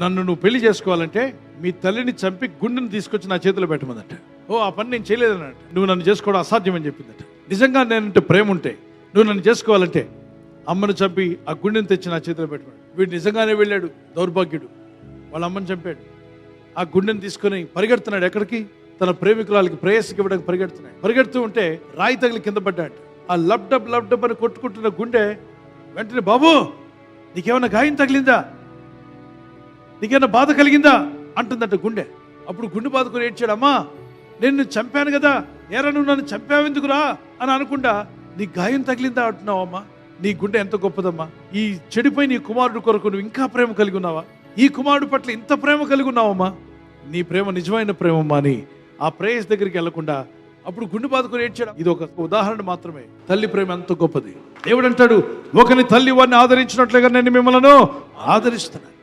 నన్ను నువ్వు పెళ్ళి చేసుకోవాలంటే మీ తల్లిని చంపి గుండెని తీసుకొచ్చి నా చేతిలో పెట్టమందట ఓ ఆ పని నేను చేయలేదన్నట నువ్వు నన్ను చేసుకోవడం అసాధ్యం అని చెప్పిందట. నిజంగా నేనంటే ప్రేమ ఉంటే నువ్వు నన్ను చేసుకోవాలంటే అమ్మను చంపి ఆ గుండెని తెచ్చి నా చేతిలో పెట్టమన్నాడు. వీడు నిజంగానే వెళ్ళాడు దౌర్భాగ్యుడు. వాళ్ళ అమ్మని చంపాడు. ఆ గుండెని తీసుకొని పరిగెడుతున్నాడు ఎక్కడికి? తన ప్రేమికురాలకి ప్రేయస్కి ఇవ్వడానికి పరిగెడుతున్నాడు. పరిగెడుతూ ఉంటే రాయి తగిలి కింద పడ్డాడు. ఆ లబ్డబ్ లబ్డబ్ అని కొట్టుకుంటున్న గుండె వెంటనే బాబు నీకేమైనా గాయం తగిలిందా? నీకేమైనా బాధ కలిగిందా? అంటుందట గుండె. అప్పుడు గుండె బాధకుని ఏడ్చాడు అమ్మా నేను నిన్ను చంపాను కదా. ఏరా నువ్వు నన్ను చంపావెందుకురా అని అనుకుంటా నీ గాయం తగిలిందా అంటున్నావు అమ్మా. నీ గుండె ఎంత గొప్పదమ్మా. ఈ చెడిపై నీ కుమారుడు కొరకు నువ్వు ఇంకా ప్రేమ కలిగి ఉన్నావా? ఈ కుమారుడు పట్ల ఇంత ప్రేమ కలిగి ఉన్నావమ్మా నీ ప్రేమ నిజమైన ప్రేమమ్మా అని ఆ ప్రేయస్ దగ్గరికి వెళ్ళకుండా అప్పుడు గుండె బాధకుని ఏడ్చాడు ఇది ఒక ఉదాహరణ మాత్రమే. తల్లి ప్రేమ ఎంత గొప్పది. దేవుడు అంటాడు ఒకని తల్లి వారిని ఆదరించినట్లుగా నేను మిమ్మల్ని ఆదరిస్తున్నాను.